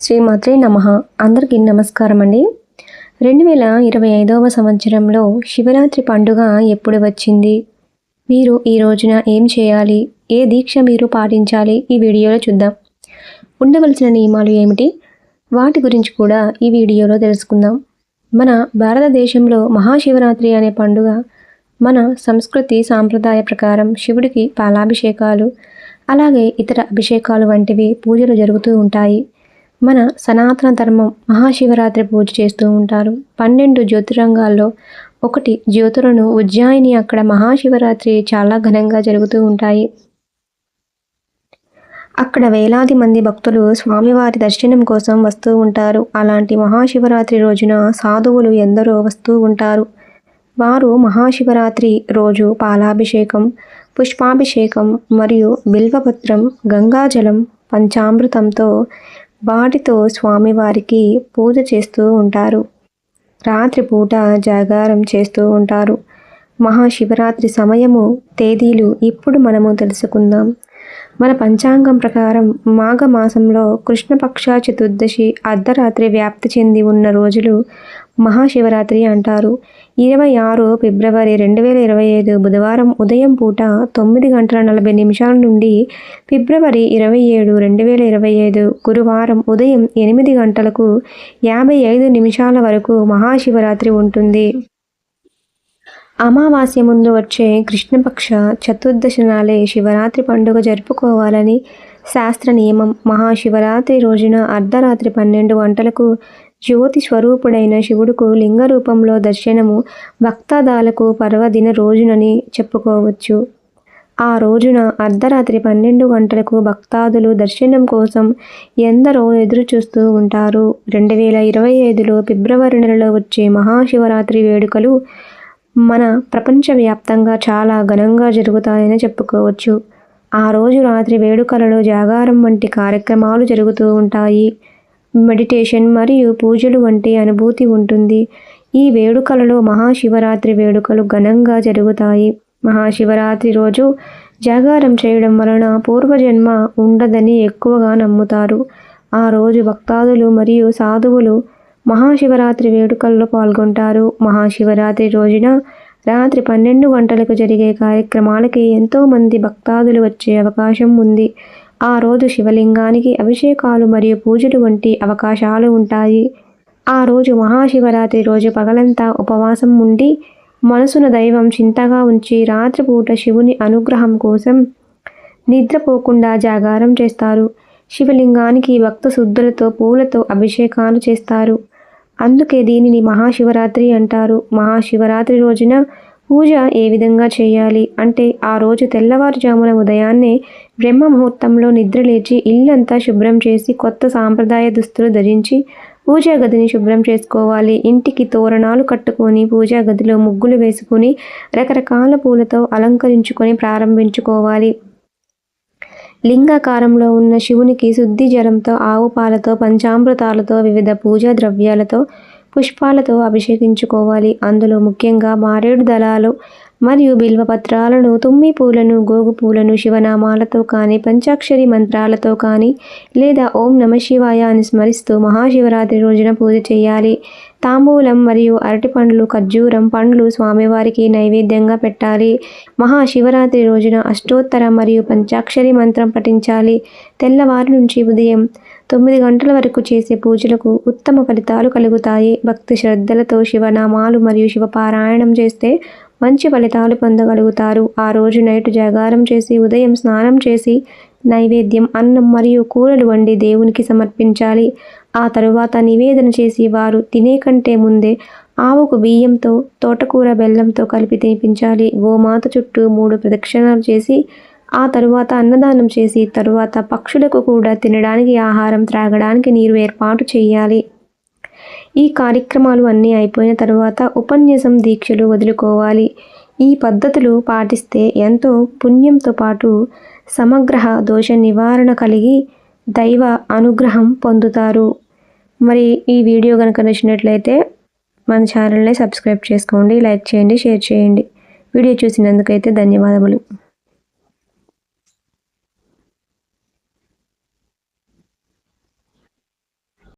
శ్రీమాత్రే నమ. అందరికీ నమస్కారం అండి రెండు వేల ఇరవై ఐదవ సంవత్సరంలో శివరాత్రి పండుగ ఎప్పుడు వచ్చింది? మీరు ఈ రోజున ఏం చేయాలి? ఏ దీక్ష మీరు పాటించాలి? ఈ వీడియోలో చూద్దాం. ఉండవలసిన నియమాలు ఏమిటి? వాటి గురించి కూడా ఈ వీడియోలో తెలుసుకుందాం. మన భారతదేశంలో మహాశివరాత్రి అనే పండుగ మన సంస్కృతి సాంప్రదాయ ప్రకారం శివుడికి పాలాభిషేకాలు అలాగే ఇతర అభిషేకాలు వంటివి పూజలు జరుగుతూ ఉంటాయి. మన సనాతన ధర్మం మహాశివరాత్రి పూజ చేస్తూ ఉంటారు. పన్నెండు జ్యోతిరంగాల్లో ఒకటి జ్యోతులను ఉజ్జాయిని అక్కడ మహాశివరాత్రి చాలా ఘనంగా జరుగుతూ ఉంటాయి. అక్కడ వేలాది మంది భక్తులు స్వామివారి దర్శనం కోసం వస్తూ ఉంటారు. అలాంటి మహాశివరాత్రి రోజున సాధువులు ఎందరో వస్తూ ఉంటారు. వారు మహాశివరాత్రి రోజు పాలాభిషేకం పుష్పాభిషేకం మరియు బిల్వపత్రం గంగాజలం పంచామృతంతో వాటితో స్వామివారికి పూజ చేస్తూ ఉంటారు. రాత్రిపూట జాగారం చేస్తూ ఉంటారు. మహాశివరాత్రి సమయము తేదీలు ఇప్పుడు మనము తెలుసుకుందాం. మన పంచాంగం ప్రకారం మాఘమాసంలో కృష్ణపక్ష చతుర్దశి అర్ధరాత్రి వ్యాప్తి చెంది ఉన్న రోజులు మహాశివరాత్రి అంటారు. ఇరవై ఆరు ఫిబ్రవరి రెండు వేల ఇరవై ఐదు బుధవారం ఉదయం పూట తొమ్మిది గంటల నలభై నిమిషాల నుండి ఫిబ్రవరి ఇరవై ఏడు రెండు వేల ఇరవై ఐదు గురువారం ఉదయం ఎనిమిది గంటలకు యాభై ఐదు నిమిషాల వరకు మహాశివరాత్రి ఉంటుంది. అమావాస్య ముందు వచ్చే కృష్ణపక్ష చతుర్దశి నాలే శివరాత్రి పండుగ జరుపుకోవాలని శాస్త్ర నియమం. మహాశివరాత్రి రోజున అర్ధరాత్రి పన్నెండు గంటలకు జ్యోతి స్వరూపుడైన శివుడుకు లింగ రూపంలో దర్శనము భక్తాదాలకు పర్వదిన రోజునని చెప్పుకోవచ్చు. ఆ రోజున అర్ధరాత్రి పన్నెండు గంటలకు భక్తాదులు దర్శనం కోసం ఎందరో ఎదురు చూస్తూ ఉంటారు. రెండు వేల ఇరవై ఐదులో ఫిబ్రవరి నెలలో వచ్చే మహాశివరాత్రి వేడుకలు మన ప్రపంచవ్యాప్తంగా చాలా ఘనంగా జరుగుతాయని చెప్పుకోవచ్చు. ఆ రోజు రాత్రి వేడుకలలో జాగారం వంటి కార్యక్రమాలు జరుగుతూ ఉంటాయి. మెడిటేషన్ మరియు పూజలు వంటి అనుభూతి ఉంటుంది. ఈ వేడుకలలో మహాశివరాత్రి వేడుకలు ఘనంగా జరుగుతాయి. మహాశివరాత్రి రోజు జాగారం చేయడం వలన పూర్వజన్మ ఉండదని ఎక్కువగా నమ్ముతారు. ఆ రోజు భక్తాదులు మరియు సాధువులు మహాశివరాత్రి వేడుకల్లో పాల్గొంటారు. మహాశివరాత్రి రోజున రాత్రి పన్నెండు గంటలకు జరిగే కార్యక్రమాలకి ఎంతోమంది భక్తాదులు వచ్చే అవకాశం ఉంది. ఆ రోజు శివలింగానికి అభిషేకాలు మరియు పూజలు వంటి అవకాశాలు ఉంటాయి. ఆ రోజు మహాశివరాత్రి రోజు పగలంతా ఉపవాసం ఉండి మనసున దైవం చింతగా ఉంచి రాత్రిపూట శివుని అనుగ్రహం కోసం నిద్రపోకుండా జాగారం చేస్తారు. శివలింగానికి భక్త శుద్ధులతో పూలతో అభిషేకాలు చేస్తారు. అందుకే దీనిని మహాశివరాత్రి అంటారు. మహాశివరాత్రి రోజున పూజ ఏ విధంగా చేయాలి? అంటే ఆ రోజు తెల్లవారుజామున ఉదయాన్నే బ్రహ్మ ముహూర్తంలో నిద్రలేచి ఇల్లంతా శుభ్రం చేసి కొత్త సాంప్రదాయ దుస్తులు ధరించి పూజా గదిని శుభ్రం చేసుకోవాలి. ఇంటికి తోరణాలు కట్టుకొని పూజా గదిలో ముగ్గులు వేసుకుని రకరకాల పూలతో అలంకరించుకొని ప్రారంభించుకోవాలి. లింగాకారంలో ఉన్న శివునికి శుద్ధి జలంతో ఆవు పాలతో పంచామృతాలతో వివిధ పూజా ద్రవ్యాలతో పుష్పాలతో అభిషేకించుకోవాలి. అందులో ముఖ్యంగా మారేడు దళాలు మరియు బిల్వపత్రాలను తుమ్మి పూలను గోగు పూలను శివనామాలతో కానీ పంచాక్షరి మంత్రాలతో కానీ లేదా ఓం నమ శివాయ అని స్మరిస్తూ మహాశివరాత్రి రోజున పూజ చేయాలి. తాంబూలం మరియు అరటి పండ్లు ఖర్జూరం పండ్లు స్వామివారికి నైవేద్యంగా పెట్టాలి. మహాశివరాత్రి రోజున అష్టోత్తర మరియు పంచాక్షరి మంత్రం పఠించాలి. తెల్లవారు నుంచి ఉదయం తొమ్మిది గంటల వరకు చేసే పూజలకు ఉత్తమ ఫలితాలు కలుగుతాయి. భక్తి శ్రద్ధలతో శివనామాలు మరియు శివపారాయణం చేస్తే మంచి ఫలితాలు పొందగలుగుతారు. ఆ రోజు నైట్ జాగారం చేసి ఉదయం స్నానం చేసి నైవేద్యం అన్నం మరియు కూరలు వండి దేవునికి సమర్పించాలి. ఆ తరువాత నివేదన చేసి వారు తినే కంటే ముందే ఆవుకు బియ్యంతో తోటకూర బెల్లంతో కలిపి తినిపించాలి. గోమాత చుట్టూ మూడు ప్రదక్షిణాలు చేసి ఆ తరువాత అన్నదానం చేసి తరువాత పక్షులకు కూడా తినడానికి ఆహారం త్రాగడానికి నీరు ఏర్పాటు చేయాలి. ఈ కార్యక్రమాలు అన్నీ అయిపోయిన తరువాత ఉపన్యాసం దీక్షలు వదులుకోవాలి. ఈ పద్ధతులు పాటిస్తే ఎంతో పుణ్యంతో పాటు సమగ్ర దోష నివారణ కలిగి దైవ అనుగ్రహం పొందుతారు. మరి ఈ వీడియో కనుక నచ్చినట్లయితే మన ఛానల్ని సబ్స్క్రైబ్ చేసుకోండి లైక్ చేయండి షేర్ చేయండి. వీడియో చూసినందుకైతే ధన్యవాదములు.